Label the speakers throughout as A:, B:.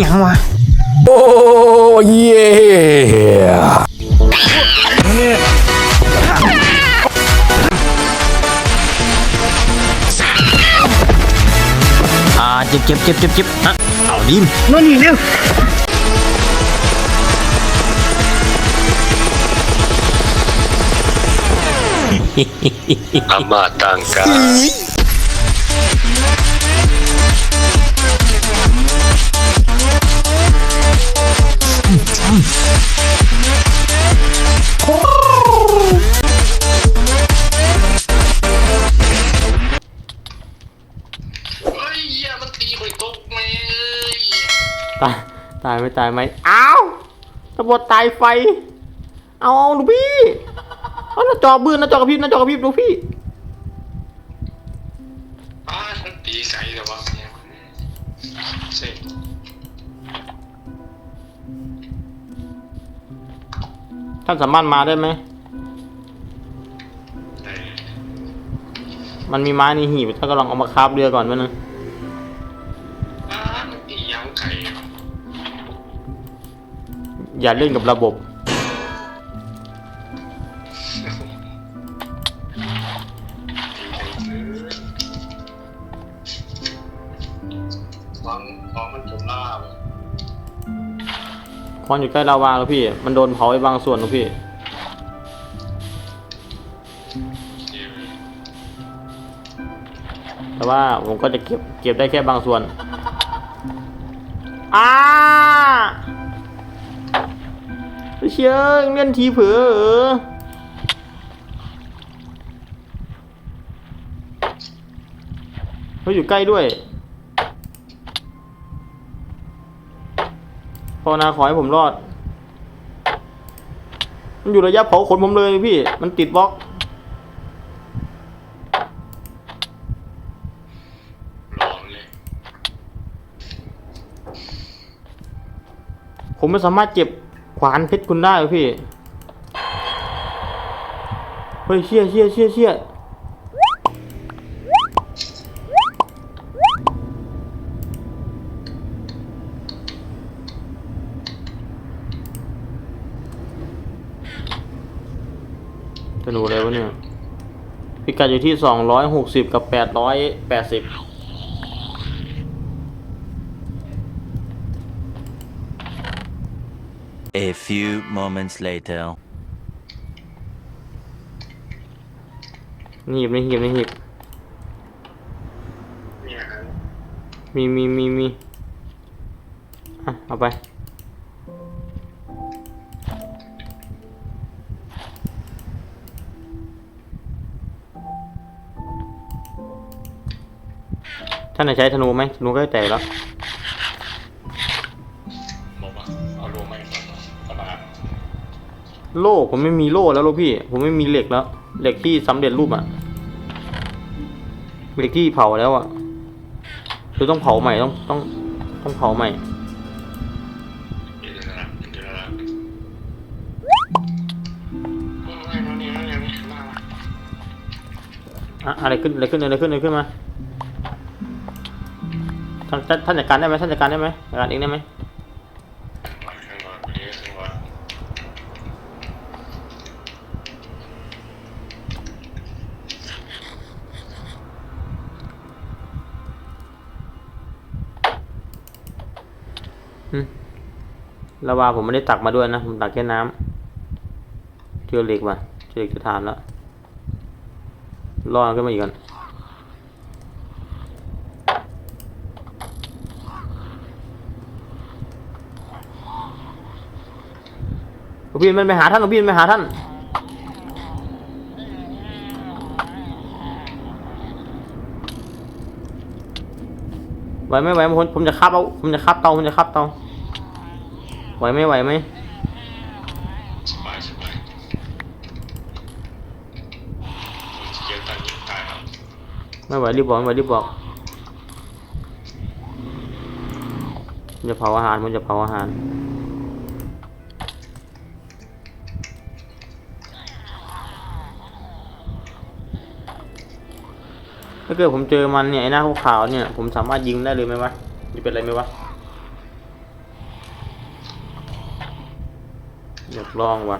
A: ยังวะ
B: โอ้เย่
A: อ่าเจ็บเจ็บเจ็บเจ็บเจ็บอะเอาดิม
C: นู่นนี่เร็ว
D: อามาตังกันตีไปตกแม่เอ้ย
A: ตายตายไม่ตายไหมอ้าวตำรวจตายไฟ เอาเอาลูกพี่ เอาหน้าจอบื้นหน้าจอกระพริบหน้าจอกระพริบลูกพี่
D: อ้ามันตีใส่แต่ว่าเนี่ยเซ็ง
A: ท่านสามารถมาได้ไหม
D: แต่
A: มันมีไม้ในหีบท่านก็ลองเอามาคาบเรือก่อนไว้นึง
D: อ้ามันตียังไก่อะ
A: อย่าเล่นกับระบบ
D: ฟังฟังมันจมล่าบ
A: คอนอยู่ใกล้ลาวาแล้วพี่ มันโดนเผาไปบางส่วนแล้วพี่
D: เดี๋ยว
A: แต่ว่าผมก็จะเก็บเก็บได้แค่บางส่วนอ้าเชี่ยเล่นทีเผลอเหรอเขาอยู่ใกล้ด้วย ภาวนาขอให้ผมรอด มันอยู่ระยะเผาขนผมเลยพี่ มันติดบล็อก
D: หลอมเลย
A: ผมไม่สามารถเก็บขวานเพชรคุณได้หรอพี่ เฮ้ยเชี่ยเชี่ยเชี่ยเชี่ยธนูอะไรวะเนี่ย พิ กัดอยู่ที่สองร้อยหกสิบกับแปดร้อยแปดสิบ
E: A few moments later.
A: นี่หยิบนี่หยิบนี่หยิบ
D: เนี่ยฮะ
A: มีมีมีมีอะเอาไป ท่านไหนใช้ธนูไหมธนูก็แตกแล้ว
D: บอกว่าเอาโลไม่ก่อนเนาะกระบาด
A: โล่ผมไม่มีโล่แล้วลูกพี่ ผมไม่มีเหล็กแล้ว เหล็กที่สำเร็จรูปอะเหล็กที่เผาแล้วอะคือต้องเผาใหม่ต้องต้องต้องเผาใหม่
D: เดี๋ยวนะเดี๋ยวนะโอ้ยมาเนี่ยมาเนี่ยมามา
A: อะอะไรขึ้นอะไรขึ้นอะไรขึ้นอะไรขึ้นมา ท่านท่านจัดการได้ไหมท่านจัดการได้ไหมจัดการเองได้ไหม
D: มาข้างนอกเดี๋ยวข้างนอก
A: อืมแล้วว่าผมไม่ได้ตักมาด้วยนะ ผมตักแค่น้ำเจอเหล็กว่ะเจอเหล็กจะทานแล้วรอดขึ้นมาอีกก่อน หลวงพี่มันไปหาท่านหลวงพี่มันไปหาท่าน ไหวไหมไหวไหมผมผมจะคับเอาผมจะคับเตาผมจะคับเตาไหวไหมไหวไหม
D: สบายสบายเกี่ยวกันยิงตายครับ
A: ไม่ไหวรีบบอกไม่ไหวรีบบอกผมจะเผาอาหารผมจะเผาอาหาร ถ้าเกิดผมเจอมันเนี่ยไอ้หน้าขาวๆเนี่ย ผมสามารถยิงมันได้เลยไหมวะจะเป็นอะไรไหมวะอยากลองวะ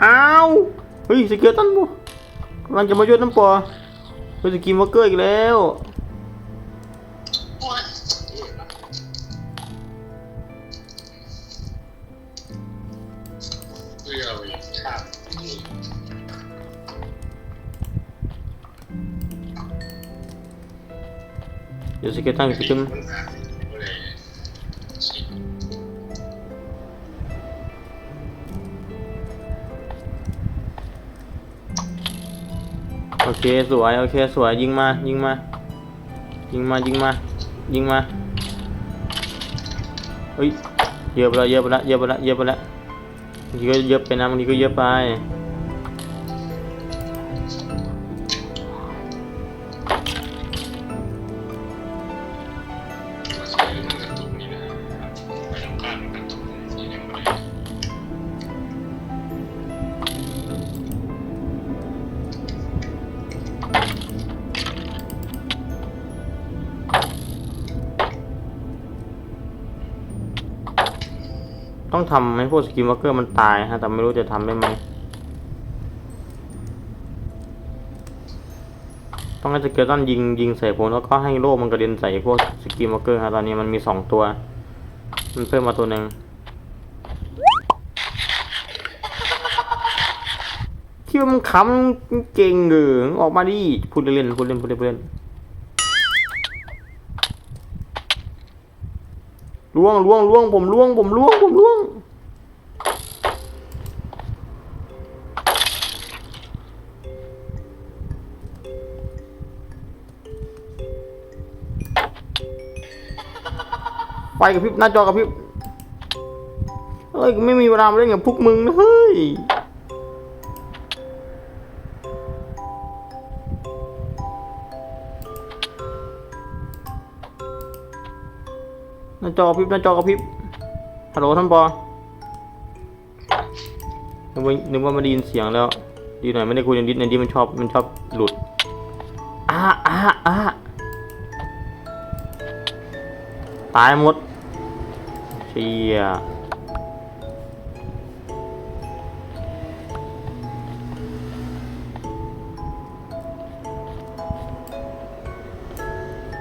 D: เอ้า
A: วเฮ้ยสเกลตันบูกำลังจะมาช่วยน้ำปอเฮ้ยสกิมวอเกอร์อีกแล้ว ดี๋ยวสเกลตันจะขึ้น
D: มันอ่านเลยสิ
A: โอเคสวยโอเคสวยยิงมายิงมา ยิงมายิงมายิงมาเฮ้ยเยอะไปล้วเยอะไปล้วเยอะไปล้วเยอะไปแล้วบางทีก็เยอะไปนะบางทีก็เยอะไป
D: ต้อง
A: ทำให้พวกสกิมวอเกอร์มันตายฮะ แต่ไม่รู้จะทำได้ไหม ต้องให้สเกลตันยิงยิงใส่ผมแล้วก็ให้โล่มันกระเด็นใส่พวกสกิมวอเกอร์ฮะ ตอนนี้มันมีสองตัว มันเพิ่มมาตัวหนึ่งคิดว่ามันขำเก่งเหรอออกมาดิพูดเล่นพูดเล่นพูดเล่นพูดเล่น ล่วงล่วงล่วงผมล่วงผมล่วงผมล่วงไฟกับพิบหน้าจอกับพิบเฮ้ยไม่มีเวลามาเล่นกับพวกมึงนะเฮ้ย จอกระพริบหน้าจอกระพริบฮัลโหลท่านปอนึกว่านึกว่าไมาได้ยินเสียงแล้ว ดีหน่อยไม่ได้คุยในดิสในดิสมันชอบมันชอบหลุดอ้าอ้าอ้าตายหมดเชีย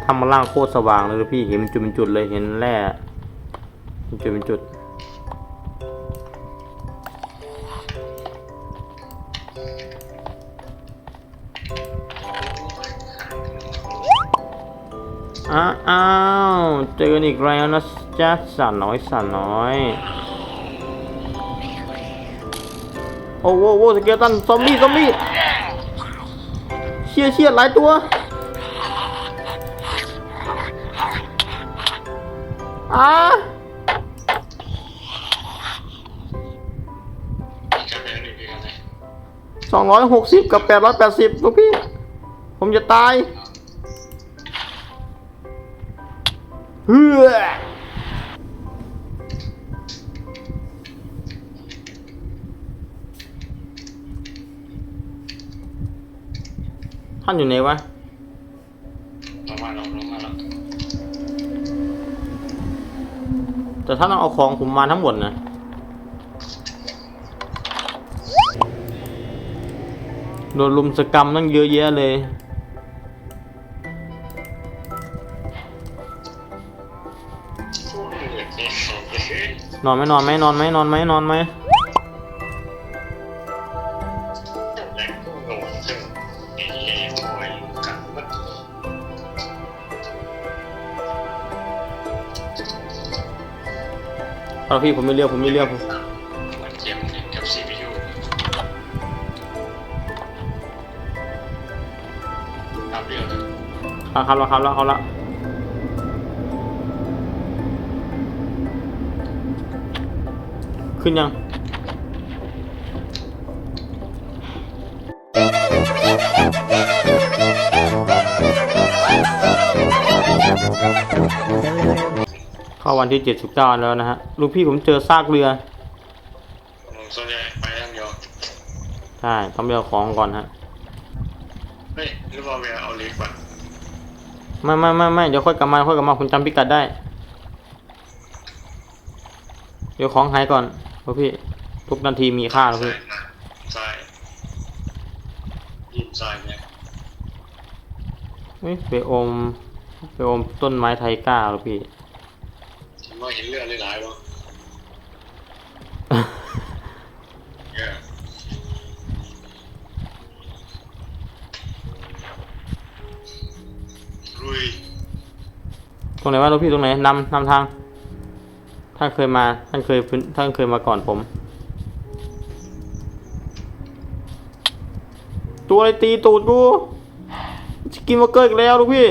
A: ทำมาล่างโคตรสว่างเลยพี่เห็นจุดเป็นจุดเลยเห็นแร่จุดเป็นจุดอ้าวเจอกันอีกแล้วนะจ๊ะสาวน้อยสาวน้อยโอ้โหโอ้โหสเกลตันซอมบี้ซอมบี้เชี่ยเชี่ยหลายตัว อ้า
D: มีการแปลหนึ่งด้วยกันเลย
A: สองร้อยหกสิบกับแปดร้อยแปดสิบลูกพี่ ผมจะตายเฮ้อท่านอยู่ไหนวะ
D: ลงมาลงลงมาแล้ว
A: แต่ท่านต้องเอาของผมมาทั้งหมดนะโดนลุมสกรรมตั้งเยอะแยะเลย
D: นอน
A: ไหมนอนไหมนอนไหมนอนไหมนอนไหม
D: เอา
A: พี่ผมไม่เลือกผมไม่เลือกผม
D: มันเกมเนี่ยกับ CPU ทำเรื่องเลย
A: ครับครับแล้วครับแล้วครับแล้วขึ้นยัง วันที่เจ็ดสิบเก้าแล้วนะฮะลูกพี่ผมเจอซากเรือ
D: ผมส่วนใหญ่ไปอย่างเดียว
A: ใช่ต้องไปเอาของก่อนฮะ
D: เฮ้ยหรือว่าเวลาเอาเล็กก่อน
A: ไม่ไม่ไม่ไม่เดี๋ยวค่อยกลับมาค่อยกลับมาผมจำพิกัดได้ เดี๋ยวของหายก่อนลูกพี่ ทุกนาทีมีค่าลูก
D: ใช่
A: พี่
D: นะใช่ยินใช่เนี่ย
A: เฮ้ยไปอมไปอมต้นไม้ไทก้าลูกพี่
D: ผ มว่าเห็นเลือดหลายๆวะเออลุย
A: ตรงไหนวะลูกพี่ตรงไหนนำนำทาง ท่านเคยมา ท่านเคยพื้นท่านเคยมาก่อนผม ตัวอะไรตีตูดกูจะกินมาเกิดอีกแล้วลูกพี่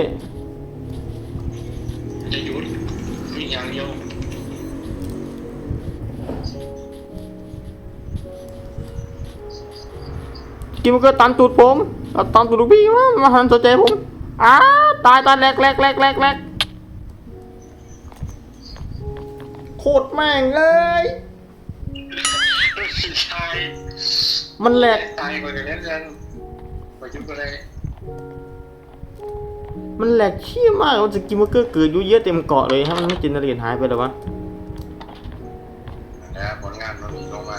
A: กินมาเกิดตันตูดผมเอาตันตูดลูกพี่มามาหันสนใจผมอ้าตายตายแหลกแหลกแหลกแหลกแหลกโคตรแม่งเลย
D: ใช่
A: มันแหลก
D: ตายกว่าเดี๋ยวนี้ยังไปยุบอะไร
A: มันแหลกเชี่ยมากมันจะกินมาเกิดเกิดอยู่เยอะเต็มเกาะเลยถ้ามันไม่จินตนาการหายไปแล้ววะ
D: นะผลงานมันมีลงมา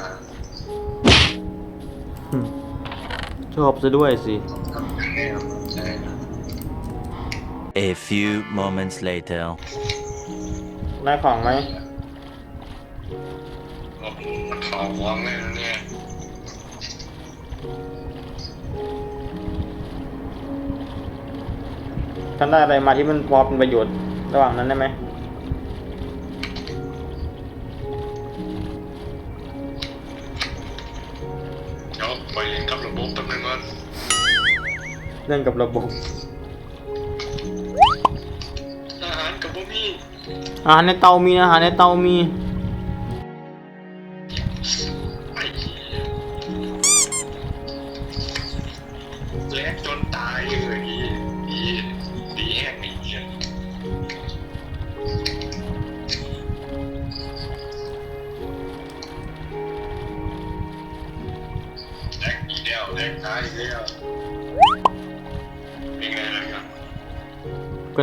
A: ชอบซะด้วยสิ
D: ทำยังไงครับใช่
E: A few moments later.
A: ได้ของไหม
D: มันขอฟ้องเลยนะเนี่ย
A: ท่านได้อะไรมาที่มันพอเป็นประโยชน์ระหว่างนั้นได้ไหม
D: เดี๋ยวไปเรียนกับระบบแป๊บนึงก่อน
A: เรื่องกับระบบ
D: อาหารกับบ่มี
A: อาหารในเตามีอาหารในเตามี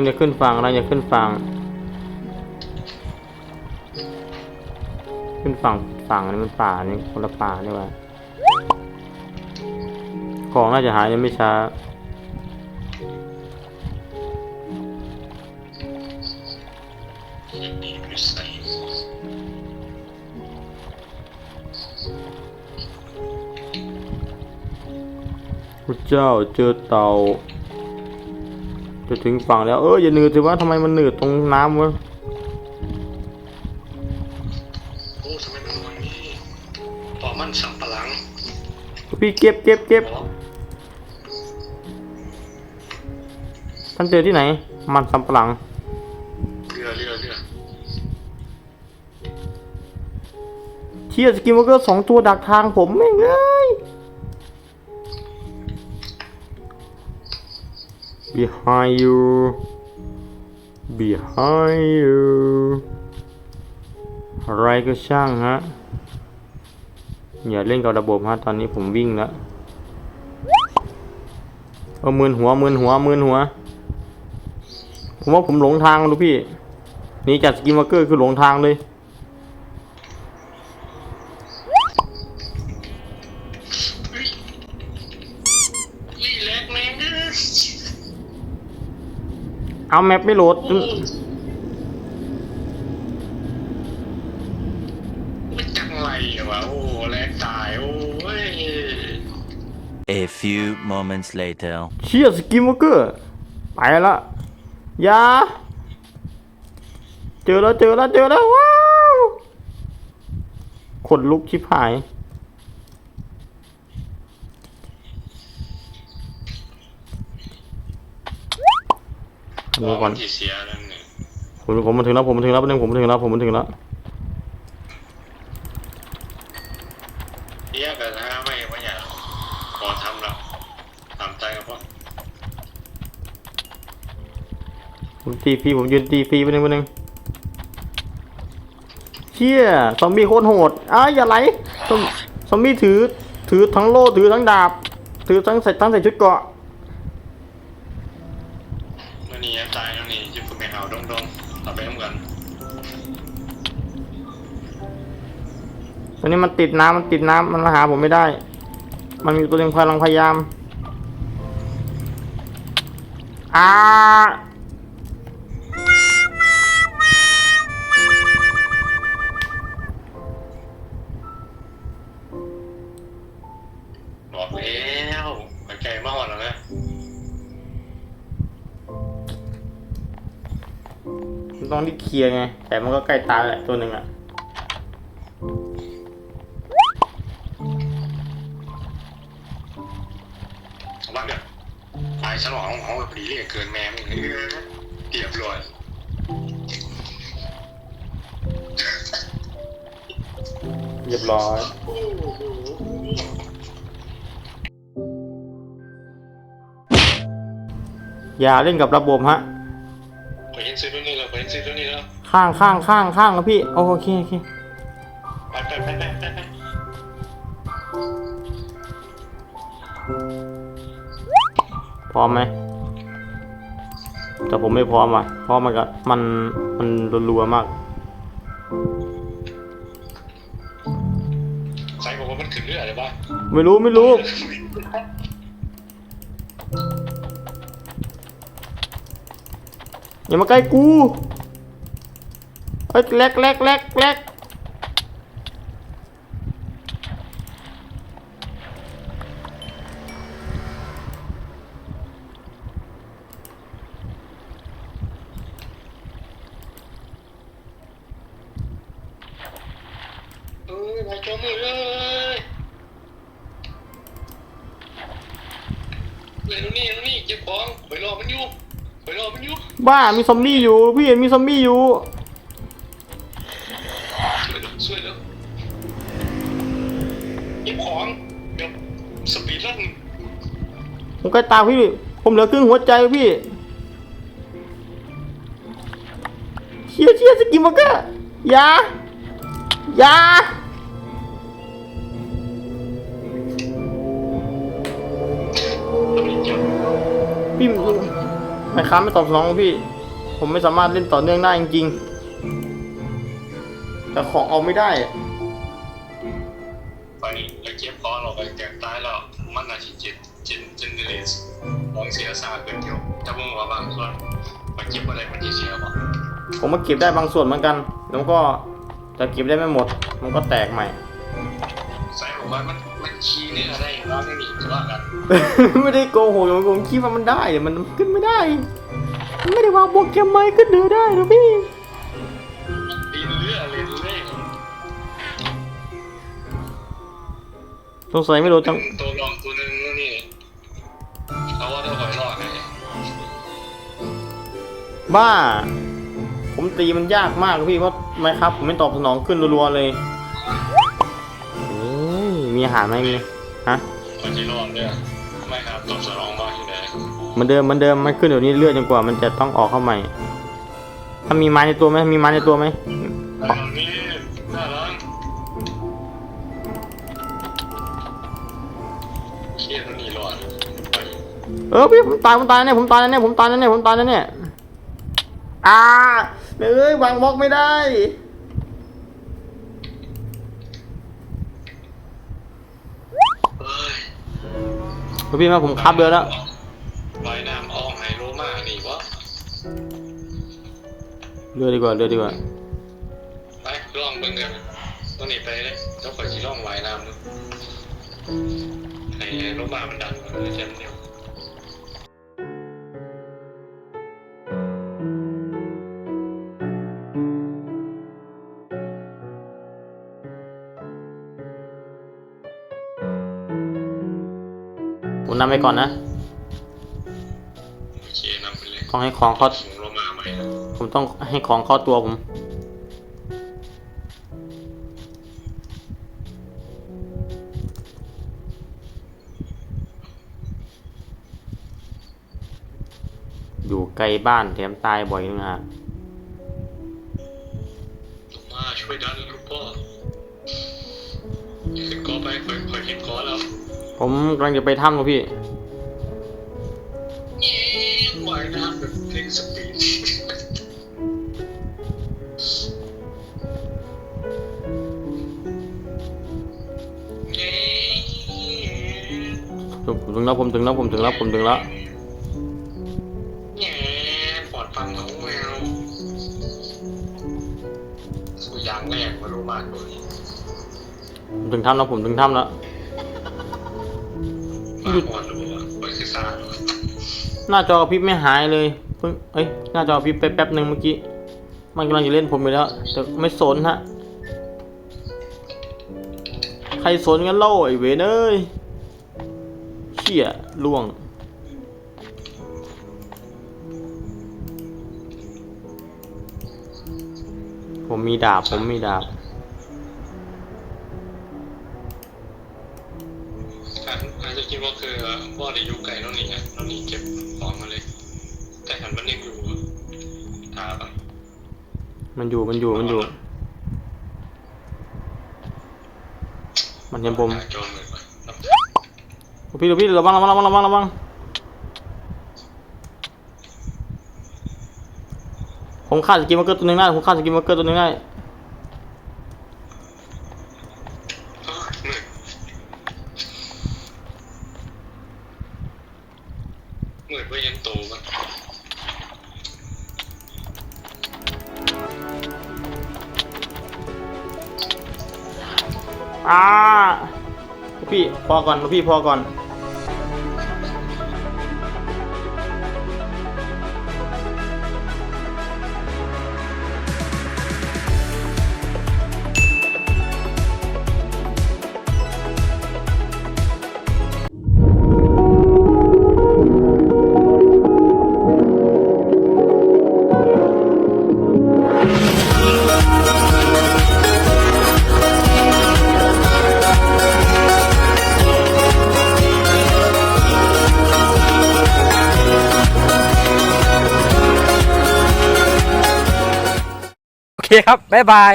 D: ก็จะ
A: ขึ้นฝั่งเราจะขึ้นฝั่ง ขึ้นฝั่งฝั่งนี้มันป่านี่คนละป่านี่ว่าของน่าจะหายยังไม่ช้าพระเจ้าเจอเต่า จะถึงฝั่งแล้ว เอออย่าหนืดสิว่าทำไมมันหนืดตรงน้ำวะ
D: โอ้ทำไมมันวันนี้พอมันสับปะหลัง
A: พี่เก็บเก็บเก็บ
D: อ๋อ
A: ท่านเจอที่ไหน มันสำปะหลัง
D: เรือเรือเรือ
A: เชียสกิมเมอร์เกอร์สองตัวดักทางผมไม่งเอ้ย behind you behind you อะไรก็ช่างฮะ อย่าเล่นกับระบบฮะ ตอนนี้ผมวิ่งแล้วเอามืนหัวมืนหัวมืนหัว ผมว่าผมหลงทางลูกพี่ นี่จากสกิมเมอร์เกอร์คือหลงทางเลย
D: เอา
A: แมปไม่โหลด
D: โอ้ไม่จังไรอะวะโอ้แลกตายโอ้ย
E: A few moments later.
A: เชียสกิมเมอร์เกอร์ไปละอยาเจอแล้วเจอแล้วเจอแล้วว้าวขนลุกชิบหาย ดูก่อน
D: ที่เสียนั่นเนี่ย
A: ผมผมมาถึงแล้วผมมาถึงแล้วแป๊บนึงผมมาถึงแล้วผมมาถึงแล้ว
D: เสียกันนะไม่ไม่อยากขอทำแล้วทำใจกับพ่อ
A: คุณตีฟรีผมยืนตีฟรีไปหนึ่งไปหนึ่งเชี่ยซอมบี้โคตรโหดอ้ายอย่าไหลซอมซอมบี้ถือถือทั้งโล่ถือทั้งดาบ ถือทั้งใส่ทั้งใส่ชุดเกราะ
D: ตอนนี้
A: มันติดน้ำมันติดน้ำมันมาหาผมไม่ได้ มันมีตัวหนึงพลังพยายามอ่า
D: บอกแล้วไปไกลมากแล้วนะ
A: มันต้องรีบเคลียร์ไง แต่มันก็ใกล้ตายแหละตัวหนึ่งอะ
D: เขาพอดีเรียกเกินแม่มึงเออเรียบร้อย
A: เรียบร้อยอย่าเล่นกับระบบฮะ
D: ไปเห็นซื้อตัวนี้แล้วไปเห็นซื้อตัวนี้แล้ว
A: ข้างข้างข้างข้างครับพี่ โอเคโอเค
D: ไปไปไปไปไปไป
A: พร้อมไหม แต่ผมไม่พร้อมอะเพราะมันก็มันมันรัวๆมาก
D: ใส่บอกว่ามันขึ้นเรืออะไรบ้าง
A: ไม่รู้ไม่รู้ อย่ามาใกล้กูเอ้ยแลกแลกแลกแลก
D: เออไปจมมือเลยเลยนู่นนี่นู่นนี่เก็บของไปรอมันอยู่ไปรอมันอยู่
A: บ้ามีซอมบี้อยู่ พี่เห็นมีซอมบี้อยู่
D: ช่วยแล้วช่วยแล้วเก็บของเดี๋ยวสปีดรัน
A: ผมใกล้ตายพี่ ผมเหลือครึ่งหัวใจพี่เชี่ยเชี่ยสกิมเมอร์เกอร์อย่าอย่า ไม่ค้าไม่ตอบสนองพี่ ผมไม่สามารถเล่นต่อเนื่องได้จริงๆ แต่ของเอาไม่ได้อะ
D: ไปแล้วเก็บขอเราไปแกตายแล้วมันอาจจะเจ็ดเจนเจนเดเลสมองเสียสาเกินเดียวถ้ามึงว่าบางส่วนไปเก็บอะไรมันจะเสียบ้าง
A: ผมมาเก็บได้บางส่วนเหมือนกัน แล้วก็แต่เก็บได้ไม่หมด มันก็แตกใหม่
D: ใส่บอกว่ามัน มันชี้เนื้อได้ร้องไม่มีว่ากัน
A: ไม่ได้โกหกผมผมคิดว่ามันได้แต่มันขึ้นไม่ได้มันไม่ได้วางโปรแกรมไม้ขึ้นเหนือได้นะพี่
D: ดินเลือดเลยเล่
A: สงสัยไม่รู้จัง
D: ตัวรองตัวหนึงนี่เขาว่าตัวหอยรอดไง
A: บ้า ผมตีมันยากมากพี่เพราะไมครับ ผมไม่ตอบสนองขึ้นรัวๆเลยเฮ้ย มีอาหารไหมมีฮะ
D: มันจะรอดเนี่ยไม่ครับตอบสนองมาอยู่ไหน
A: เหมันเดิมเหมันเดิมมันขึ้นเดี๋ยวนี้เลือดจนกว่ามันจะต้องออกเข้าใหม่ ถ้ามีไม้ในตัวไหมมีไม้ในตัวไหม
D: ตอนนี้น่ารักเครียดมันนี่รอดไป
A: เออพี่ผมตายผมตายแน่ผมตายแน่ผมตายแน่ผมตายแน่อ่าเอ้ยวางบล็อกไม่ได้
D: เฮ้ย
A: พี่มาผมคับเรือแล้ว
D: ลอยน้ำออกไฮโรมานี่วะ
A: เรือดีกว่าเรือดีกว่า
D: ไปล่องเบิ่งกันตัวนี้ไปเลยเจ้าข่อยสิล่องว่ายน้ำดูให้โรมามันดังกว่าเลยเช่นเดีย
A: นำไปก่อนนะ
D: โอเคนำไปเลย
A: ต้องให้ของเข้า
D: ส่งโรมาใหม่นะ
A: ผมต้องให้ของเข้าตัวผม อยู่ไกลลบ้านแถมตายบ่อยนึงฮะ
D: ลงมาช่วยดันลูกพ่อขึ้นกอไปค่อยค่อยเห็นกอแล้ว
A: ผมกำลังจะไปถ้ำครับพี่
D: เย้ว่ายน้ำแบบเร่งสปีดเย้
A: ผมถึงแล้วผมถึงแล้วผมถึงแล้วผมถึงแล้ว
D: แง่ปอดฟังของแมวสุยางแรกมารู้มากเลย
A: ผมถึงถ้ำแล้วผมถึงถ้ำแล้ว
D: มาอ่อนหรือเปล่าไปคือซ่าห
A: น้าจอพริบไม่หายเลยเพิ่งเอ้ยหน้าจอพริบไปแป๊บหนึ่งเมื่อกี้ มันกำลังจะเล่นผมไปแล้ว แต่ไม่สนฮะ ใครสนกันเล่าไอ้เวนเอ้ยเชี่ยล่วงผมมีดาบ ผมมีดาบ
D: อาจจะคิดว่าคือพ่อในยุคไก่น้องหนีอะน้องหนีเก็บของมาเลยแต่หันมันยังอยู่อะถามอะ
A: มันอยู่มันอยู่มันอยู่ มันเห็นผม
D: หาจอมเลยว่ะ
A: พี่พี่ระวังระวังระวังระวังระวังผมฆ่าสกิมเมอร์เกอร์ตัวหนึงได้ผมฆ่าสกิมเมอร์เกอร์ตัวหนึงได้ พี่พอก่อนพี่พอก่อน
B: คครับบ๊ายบาย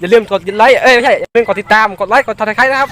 B: อย่าลืมกดไลค์ เอ้ยไม่ใช่ อย่าลืมกดติดตาม กดไลค์ กดทักทายนะครับ